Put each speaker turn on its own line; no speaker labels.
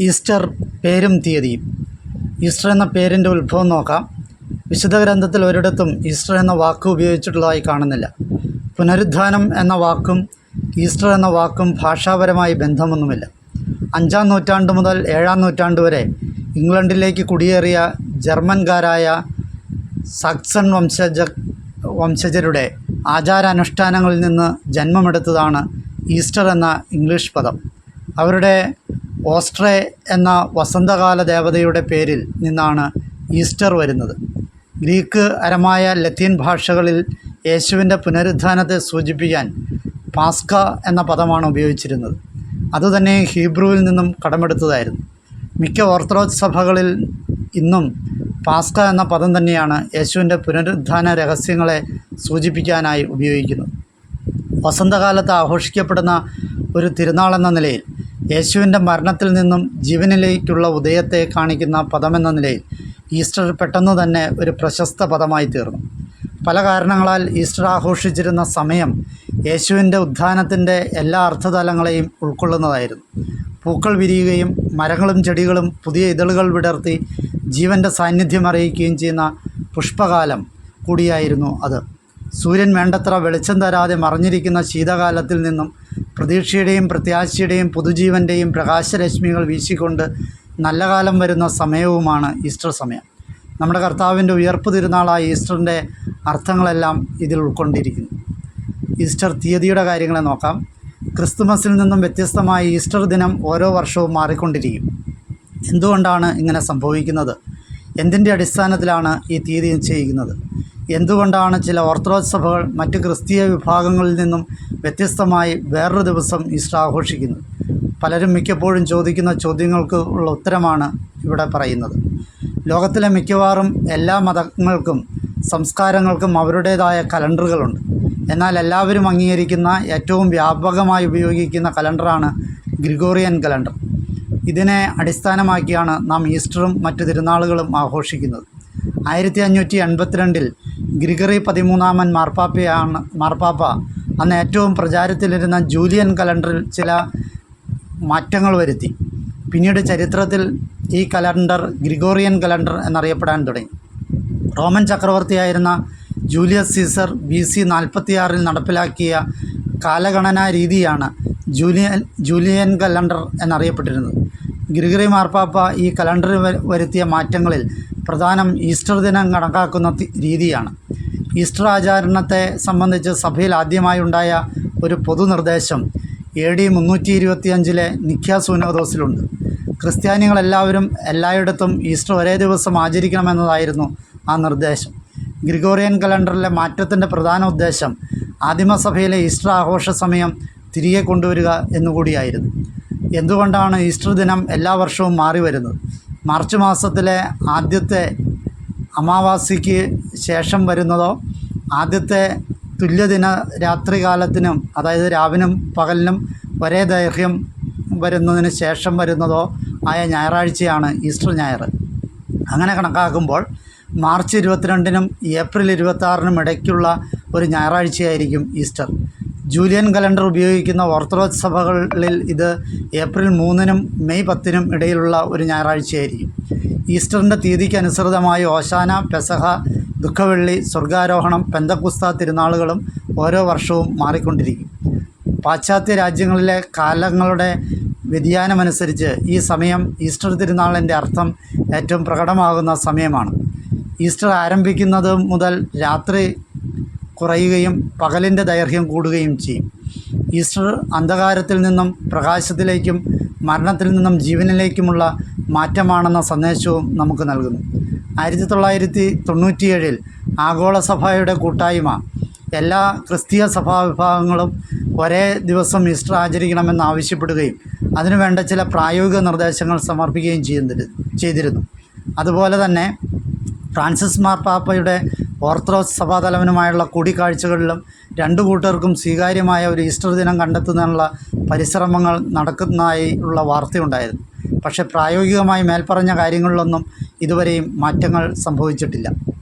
Easter പേരും തീയതിയും Easter എന്ന പേരിന്റെ ഉത്ഭവം നോക്കാം. വിശുദ്ധ ഗ്രന്ഥത്തിൽ ഒരിടത്തും ഈസ്റ്റർ എന്ന വാക്ക് ഉപയോഗിച്ചിട്ടുള്ളതായി കാണുന്നില്ല. പുനരുദ്ധാനം എന്ന വാക്കും ഈസ്റ്റർ എന്ന വാക്കും ഭാഷാപരമായി ബന്ധമൊന്നുമില്ല. അഞ്ചാം നൂറ്റാണ്ട് മുതൽ ഏഴാം നൂറ്റാണ്ട് വരെ ഇംഗ്ലണ്ടിലേക്ക് കുടിയേറിയ ജർമ്മൻകാരായ സക്സൺ വംശജ വംശജരുടെ ആചാരാനുഷ്ഠാനങ്ങളിൽ നിന്ന് ജന്മമെടുത്തതാണ് ഈസ്റ്റർ എന്ന ഇംഗ്ലീഷ് പദം. അവരുടെ ഓസ്ട്രേ എന്ന വസന്തകാല ദേവതയുടെ പേരിൽ നിന്നാണ് ഈസ്റ്റർ വരുന്നത്. ഗ്രീക്ക് അരമായ ലത്തീൻ ഭാഷകളിൽ യേശുവിന്റെ പുനരുദ്ധാനത്തെ സൂചിപ്പിക്കാൻ പാസ്ക എന്ന പദമാണ് ഉപയോഗിച്ചിരുന്നത്. അതുതന്നെ ഹീബ്രുവിൽ നിന്നും കടമെടുത്തതായിരുന്നു. മിക്ക ഓർത്തഡോക്സ് സഭകളിൽ ഇന്നും പാസ്ക എന്ന പദം തന്നെയാണ് യേശുവിന്റെ പുനരുദ്ധാന രഹസ്യങ്ങളെ സൂചിപ്പിക്കാനായി ഉപയോഗിക്കുന്നത്. വസന്തകാലത്ത് ആഘോഷിക്കപ്പെടുന്ന ഒരു തിരുനാളെന്ന നിലയിൽ യേശുവിന്റെ മരണത്തിൽ നിന്നും ജീവനിലേക്കുള്ള ഉദയത്തെ കാണിക്കുന്ന പദമെന്ന നിലയിൽ ഈസ്റ്റർ പെട്ടെന്ന് തന്നെ ഒരു പ്രശസ്ത പദമായി തീർന്നു. പല കാരണങ്ങളാൽ ഈസ്റ്റർ ആഘോഷിച്ചിരുന്ന സമയം യേശുവിന്റെ ഉത്ഥാനത്തിന്റെ എല്ലാ അർത്ഥതലങ്ങളെയും ഉൾക്കൊള്ളുന്നതായിരുന്നു. പൂക്കൾ വിരിയുകയും മരങ്ങളും ചെടികളും പുതിയ ഇതളുകൾ വിടർത്തി ജീവന്റെ സാന്നിധ്യം അറിയിക്കുകയും ചെയ്യുന്ന പുഷ്പകാലം കൂടിയായിരുന്നു അത്. സൂര്യൻ വേണ്ടത്ര വെളിച്ചം തരാതെ മറിഞ്ഞിരിക്കുന്ന ശീതകാലത്തിൽ നിന്നും പ്രതീക്ഷയുടെയും പ്രത്യാശയുടെയും പുതുജീവന്റെയും പ്രകാശരശ്മികൾ വീശിക്കൊണ്ട് നല്ല കാലം വരുന്ന സമയവുമാണ് ഈസ്റ്റർ സമയം. നമ്മുടെ കർത്താവിന്റെ ഉയർപ്പ് തിരുനാളായ ഈസ്റ്ററിന്റെ അർത്ഥങ്ങളെല്ലാം ഇതിൽ ഉൾക്കൊണ്ടിരിക്കുന്നു. ഈസ്റ്റർ തീയതിയുടെ കാര്യങ്ങളെ നോക്കാം. ക്രിസ്തുമസിൽ നിന്നും വ്യത്യസ്തമായി ഈസ്റ്റർ ദിനം ഓരോ വർഷവും മാറിക്കൊണ്ടിരിക്കും. എന്തുകൊണ്ടാണ് ഇങ്ങനെ സംഭവിക്കുന്നത്? എന്തിന്റെ അടിസ്ഥാനത്തിലാണ് ഈ തീയതി നിശ്ചയിക്കുന്നത്? എന്തുകൊണ്ടാണ് ചില ഓർത്തഡോക്സ് സഭകൾ മറ്റ് ക്രിസ്തീയ വിഭാഗങ്ങളിൽ നിന്നും വ്യത്യസ്തമായി വേറൊരു ദിവസം ഈസ്റ്റർ ആഘോഷിക്കുന്നത്? പലരും മിക്കപ്പോഴും ചോദിക്കുന്ന ചോദ്യങ്ങൾക്ക് ഉള്ള ഉത്തരമാണ് ഇവിടെ പറയുന്നത്. ലോകത്തിലെ മിക്കവാറും എല്ലാ മതങ്ങൾക്കും സംസ്കാരങ്ങൾക്കും അവരുടേതായ കലണ്ടറുകളുണ്ട്. എന്നാൽ എല്ലാവരും അംഗീകരിക്കുന്ന ഏറ്റവും വ്യാപകമായി ഉപയോഗിക്കുന്ന കലണ്ടറാണ് ഗ്രിഗോറിയൻ കലണ്ടർ. ഇതിനെ അടിസ്ഥാനമാക്കിയാണ് നാം ഈസ്റ്ററും മറ്റ് തിരുനാളുകളും ആഘോഷിക്കുന്നത്. ആയിരത്തി അഞ്ഞൂറ്റി എൺപത്തിരണ്ടിൽ ഗ്രിഗറി പതിമൂന്നാമൻ മാർപ്പാപ്പയാണ് മാർപ്പാപ്പ. അന്ന് ഏറ്റവും പ്രചാരത്തിലിരുന്ന ജൂലിയൻ കലണ്ടറിൽ ചില മാറ്റങ്ങൾ വരുത്തി. പിന്നീട് ചരിത്രത്തിൽ ഈ കലണ്ടർ ഗ്രിഗോറിയൻ കലണ്ടർ എന്നറിയപ്പെടാൻ തുടങ്ങി. റോമൻ ചക്രവർത്തിയായിരുന്ന ജൂലിയസ് സീസർ ബി സി നാൽപ്പത്തിയാറിൽ നടപ്പിലാക്കിയ കാലഗണനാ രീതിയാണ് ജൂലിയൻ ജൂലിയൻ കലണ്ടർ എന്നറിയപ്പെട്ടിരുന്നത്. ഗ്രിഗറി മാർപ്പാപ്പ ഈ കലണ്ടറിൽ വരുത്തിയ മാറ്റങ്ങളിൽ പ്രധാനം ഈസ്റ്റർ ദിനം കണക്കാക്കുന്ന രീതിയാണ്. ഈസ്റ്റർ ആചാരണത്തെ സംബന്ധിച്ച് സഭയിൽ ആദ്യമായി ഉണ്ടായ ഒരു പൊതുനിർദ്ദേശം എ ഡി മുന്നൂറ്റി ഇരുപത്തിയഞ്ചിലെ നിഖ്യ സൂനോദോസിലുണ്ട് ക്രിസ്ത്യാനികളെല്ലാവരും എല്ലായിടത്തും ഈസ്റ്റർ ഒരേ ദിവസം ആചരിക്കണമെന്നതായിരുന്നു ആ നിർദ്ദേശം. ഗ്രിഗോറിയൻ കലണ്ടറിലെ മാറ്റത്തിന്റെ പ്രധാന ഉദ്ദേശം ആദിമസഭയിലെ ഈസ്റ്റർ ആഘോഷ സമയം തിരികെ കൊണ്ടുവരിക എന്നുകൂടിയായിരുന്നു. എന്തുകൊണ്ടാണ് ഈസ്റ്റർ ദിനം എല്ലാ വർഷവും മാറി വരുന്നത് മാർച്ച് മാസത്തിലെ ആദ്യത്തെ അമാവാസിക്ക് ശേഷം വരുന്നതോ ആദ്യത്തെ തുല്യദിന രാത്രികാലത്തിനും അതായത് രാവിലും പകലിനും ഒരേ ദൈർഘ്യം വരുന്നതിന് ശേഷം വരുന്നതോ ആയ ഞായറാഴ്ചയാണ് ഈസ്റ്റർ ഞായർ. അങ്ങനെ കണക്കാക്കുമ്പോൾ മാർച്ച് ഇരുപത്തിരണ്ടിനും ഏപ്രിൽ ഇരുപത്താറിനും ഇടയ്ക്കുള്ള ഒരു ഞായറാഴ്ചയായിരിക്കും ഈസ്റ്റർ. ജൂലിയൻ കലണ്ടർ ഉപയോഗിക്കുന്ന ഓർത്തഡോക്സ് സഭകളിൽ ഇത് ഏപ്രിൽ മൂന്നിനും മെയ് പത്തിനും ഇടയിലുള്ള ഒരു ഞായറാഴ്ചയായിരിക്കും. ഈസ്റ്ററിന്റെ തീയതിക്ക് അനുസൃതമായി ഓശാന പെസഹ ദുഃഖവെള്ളി സ്വർഗാരോഹണം പെന്തക്കുസ്ത തിരുനാളുകളും ഓരോ വർഷവും മാറിക്കൊണ്ടിരിക്കും. പാശ്ചാത്യ രാജ്യങ്ങളിലെ കാലങ്ങളുടെ വ്യതിയാനമനുസരിച്ച് ഈ സമയം ഈസ്റ്റർ തിരുനാളിന്റെ അർത്ഥം ഏറ്റവും പ്രകടമാകുന്ന സമയമാണ്. ഈസ്റ്റർ ആരംഭിക്കുന്നത് മുതൽ രാത്രി കുറയുകയും പകലിന്റെ ദൈർഘ്യം കൂടുകയും ചെയ്യും. ഈസ്റ്റർ അന്ധകാരത്തിൽ നിന്നും പ്രകാശത്തിലേക്കും മരണത്തിൽ നിന്നും ജീവനിലേക്കുമുള്ള മാറ്റമാണെന്ന സന്ദേശവും നമുക്ക് നൽകുന്നു. ആയിരത്തി തൊള്ളായിരത്തി തൊണ്ണൂറ്റിയേഴിൽ ആഗോള സഭയുടെ കൂട്ടായ്മ എല്ലാ ക്രിസ്തീയ സഭാ വിഭാഗങ്ങളും ഒരേ ദിവസം ഈസ്റ്റർ ആചരിക്കണമെന്ന് ആവശ്യപ്പെടുകയും അതിനുവേണ്ട ചില പ്രായോഗിക നിർദ്ദേശങ്ങൾ സമർപ്പിക്കുകയും ചെയ്യുന്നിരുന്നു ചെയ്തിരുന്നു. അതുപോലെ തന്നെ ഫ്രാൻസിസ് മാർപ്പാപ്പയുടെ ഓർത്തഡോക്സ് സഭാതലവനുമായുള്ള കൂടിക്കാഴ്ചകളിലും രണ്ടു കൂട്ടർക്കും സ്വീകാര്യമായ ഒരു ഈസ്റ്റർ ദിനം കണ്ടെത്തുന്നതിനുള്ള പരിശ്രമങ്ങൾ നടക്കുന്നതായി ഉള്ള വാർത്തയുണ്ടായിരുന്നു. പക്ഷേ പ്രായോഗികമായി മേൽപ്പറഞ്ഞ കാര്യങ്ങളിലൊന്നും ഇതുവരെയും മാറ്റങ്ങൾ സംഭവിച്ചിട്ടില്ല.